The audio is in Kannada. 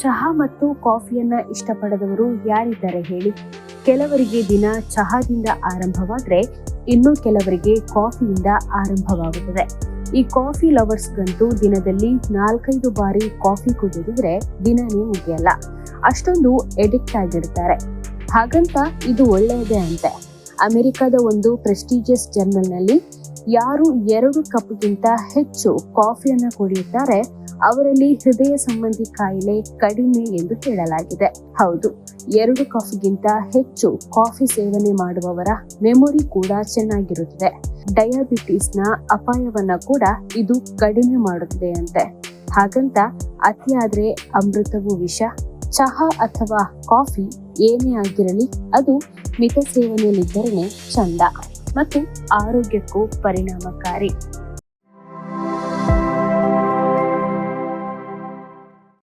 ಚಹಾ ಮತ್ತು ಕಾಫಿಯನ್ನ ಇಷ್ಟಪಡದವರು ಯಾರಿದ್ದಾರೆ ಹೇಳಿ. ಕೆಲವರಿಗೆ ದಿನ ಚಹಾದಿಂದ ಆರಂಭವಾದ್ರೆ ಇನ್ನು ಕೆಲವರಿಗೆ ಕಾಫಿಯಿಂದ ಆರಂಭವಾಗುತ್ತದೆ. ಈ ಕಾಫಿ ಲವರ್ಸ್ಗಂತೂ ದಿನದಲ್ಲಿ ನಾಲ್ಕೈದು ಬಾರಿ ಕಾಫಿ ಕುಡಿದಿದ್ರೆ ದಿನನೇ ಮುಗಿಯಲ್ಲ. ಅಷ್ಟೊಂದು ಎಡಿಕ್ಟ್ ಆಗಿರ್ತಾರೆ. ಹಾಗಂತ ಇದು ಒಳ್ಳೆಯದೇ ಅಂತೆ. ಅಮೆರಿಕದ ಒಂದು ಪ್ರೆಸ್ಟೀಜಿಯಸ್ ಜರ್ನಲ್ನಲ್ಲಿ ಯಾರು ಎರಡು ಕಪ್ಗಿಂತ ಹೆಚ್ಚು ಕಾಫಿಯನ್ನು ಕುಡಿಯುತ್ತಾರೆ ಅವರಲ್ಲಿ ಹೃದಯ ಸಂಬಂಧಿ ಕಾಯಿಲೆ ಕಡಿಮೆ ಎಂದು ಹೇಳಲಾಗಿದೆ. ಹೌದು, ಎರಡು ಕಾಫಿಗಿಂತ ಹೆಚ್ಚು ಕಾಫಿ ಸೇವನೆ ಮಾಡುವವರ ಮೆಮೊರಿ ಕೂಡ ಚೆನ್ನಾಗಿರುತ್ತದೆ. ಡಯಾಬಿಟಿಸ್ನ ಅಪಾಯವನ್ನ ಕೂಡ ಇದು ಕಡಿಮೆ ಮಾಡುತ್ತದೆ ಅಂತೆ. ಹಾಗಂತ ಅತಿಯಾದ್ರೆ ಅಮೃತವು ವಿಷ, ಚಹಾ ಅಥವಾ ಕಾಫಿ ಏನೇ ಆಗಿರಲಿ ಅದು ಮಿತ ಸೇವನೆಯಲ್ಲಿದ್ದರೇನೆ ಚಂದ ಮತ್ತು ಆರೋಗ್ಯಕ್ಕೂ ಪರಿಣಾಮಕಾರಿ.